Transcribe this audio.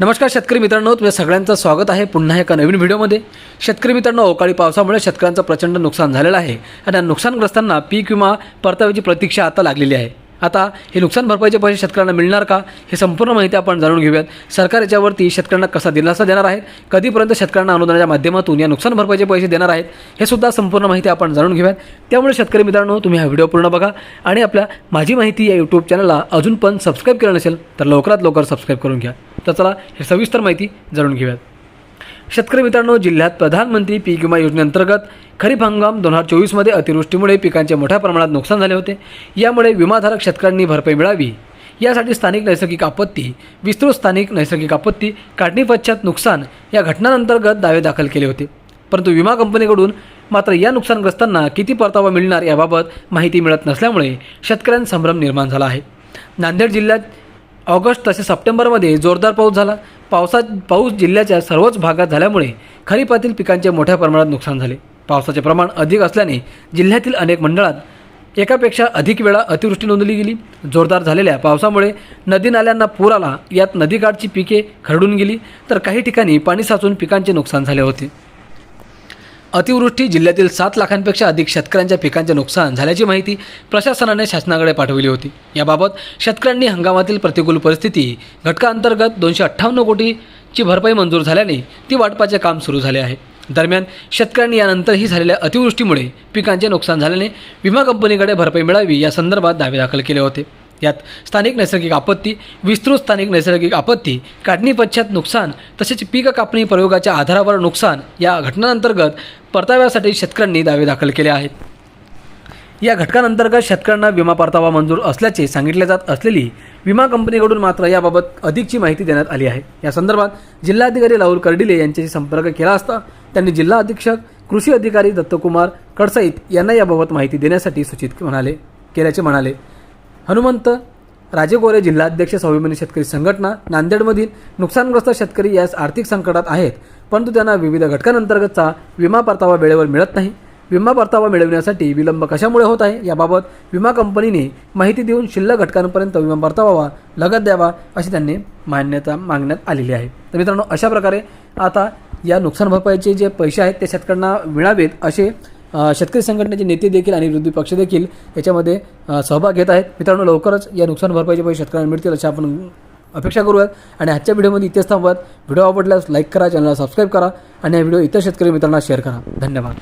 नमस्कार शेतकरी मित्रांनो तुमच्या सगळ्यांचं स्वागत आहे पुन्हा एका नवीन व्हिडिओमध्ये. शेतकरी मित्रांनो अवकाळी पावसामुळे शेतकऱ्यांचं प्रचंड नुकसान झालेलं आहे आणि नुकसानग्रस्तांना पीक विमा परताव्याची प्रतीक्षा आता लागलेली आहे. आता हे नुकसान भरपाईचे पैसे शेतकऱ्यांना मिळणार का? हे संपूर्ण माहिती आपण जाणून घेऊयात. सरकार याच्यावरती शेतकऱ्यांना कसा दिलासा देणार आहे? कधीपर्यंत शेतकऱ्यांना अनुदानाच्या माध्यमातून या नुकसान भरपाईचे पैसे देणार आहेत? हे सुद्धा संपूर्ण माहिती आपण जाणून घेऊयात. त्यामुळे शेतकरी मित्रांनो तुम्ही हा व्हिडिओ पूर्ण बघा आणि आपल्या माझी माहिती या यूट्यूब चॅनलला अजून पण सबस्क्राईब केलं नसेल तर लवकरात लवकर सबस्क्राईब करून घ्या. तर चला हे सविस्तर माहिती जाणून घेऊयात. शेतकरी मित्रांनो जिल्ह्यात प्रधानमंत्री पीक विमा योजनेअंतर्गत खरीप हंगाम दोन हजार चोवीसमध्ये अतिवृष्टीमुळे पिकांचे मोठ्या प्रमाणात नुकसान झाले होते. यामुळे विमाधारक शेतकऱ्यांनी भरपाई मिळावी. यासाठी स्थानिक नैसर्गिक आपत्ती विस्तृत स्थानिक नैसर्गिक आपत्ती काढणी पश्चात नुकसान या घटनांअंतर्गत दावे दाखल केले होते. परंतु विमा कंपनीकडून मात्र या नुकसानग्रस्तांना किती परतावा मिळणार याबाबत माहिती मिळत नसल्यामुळे शेतकऱ्यांत संभ्रम निर्माण झाला आहे. नांदेड जिल्ह्यात ऑगस्ट तसेच सप्टेंबरमध्ये जोरदार पाऊस झाला. पावसात पाऊस जिल्ह्याच्या सर्वच भागात झाल्यामुळे खरीपातील पिकांचे मोठ्या प्रमाणात नुकसान झाले. पावसाचे प्रमाण अधिक असल्याने जिल्ह्यातील अनेक मंडळात एकापेक्षा अधिक वेळा अतिवृष्टी नोंदली गेली. जोरदार झालेल्या पावसामुळे नदी नाल्यांना पूर आला. यात नदीकाठची पिके खरडून गेली. तर काही ठिकाणी पाणी साचून पिकांचे नुकसान झाले होते. अतिवृष्टी जिल्ह्यातील सात लाखांपेक्षा अधिक शेतकऱ्यांच्या पिकांचे नुकसान झाल्याची माहिती प्रशासनाने शासनाकडे पाठवली होती. याबाबत शेतकऱ्यांनी हंगामातील प्रतिकूल परिस्थिती घटकाअंतर्गत दोनशे अठ्ठावन्न कोटीची भरपाई मंजूर झाल्याने ती वाटपाचे काम सुरू झाले आहे. दरम्यान शेतकऱ्यांनी यानंतरही झालेल्या अतिवृष्टीमुळे पिकांचे नुकसान झाल्याने विमा कंपनीकडे भरपाई मिळावी या संदर्भात दावे दाखल केले होते. यात स्थानिक नैसर्गिक आपत्ती विस्तृत स्थानिक नैसर्गिक आपत्ती काढणी पश्चात नुकसान तसेच पीक कापणी प्रयोगाच्या आधारावर नुकसान या घटनांतर्गत परताव्यासाठी शेतकऱ्यांनी दावे दाखल केले आहेत. या घटकांअंतर्गत शेतकऱ्यांना विमा परतावा मंजूर असल्याचे सांगितले जात असलेली विमा कंपनीकडून मात्र याबाबत अधिकची माहिती देण्यात आली आहे. या संदर्भात जिल्हाधिकारी राहुल कर्डिले यांच्याशी संपर्क केला असता त्यांनी जिल्हा अधीक्षक कृषी अधिकारी दत्तकुमार कडसईत यांना याबाबत माहिती देण्यासाठी सूचित म्हणाले केल्याचे म्हणाले हनुमंत राजे गोरे जिल्हाध्यक्ष स्वाभिमानी शेतकरी संघटना नांदेडमधील नुकसानग्रस्त शेतकरी यास आर्थिक संकटात आहेत परंतु त्यांना विविध घटकांअंतर्गतचा विमा परतावा वेळेवर मिळत नाही. विमा परतावा मिळविण्यासाठी विलंब कशामुळे होत आहे? याबाबत विमा कंपनीने माहिती देऊन शिल्लक घटकांपर्यंत विमा परतावा लगत द्यावा अशी त्यांनी मान्यता मागण्यात आलेली आहे. तर मित्रांनो अशा प्रकारे आता या नुकसान भरपाईचे जे पैसे आहेत ते शेतकऱ्यांना मिळावेत असे शेतकरी संघटनेचे नेते देखील आणि विरोधी पक्ष देखील याच्यामध्ये सहभाग घेत आहेत. मित्रांनो लवकरच या नुकसान भरपाईचे पैसे शेतकऱ्यांना मिळतील अशी आपण अपेक्षा करूयात. आणि आजच्या व्हिडिओमध्ये इथेच थांबवत व्हिडिओ आवडल्यास लाईक करा चॅनलला सबस्क्राईब करा आणि हा व्हिडिओ इतर शेतकरी मित्रांना शेअर करा. धन्यवाद.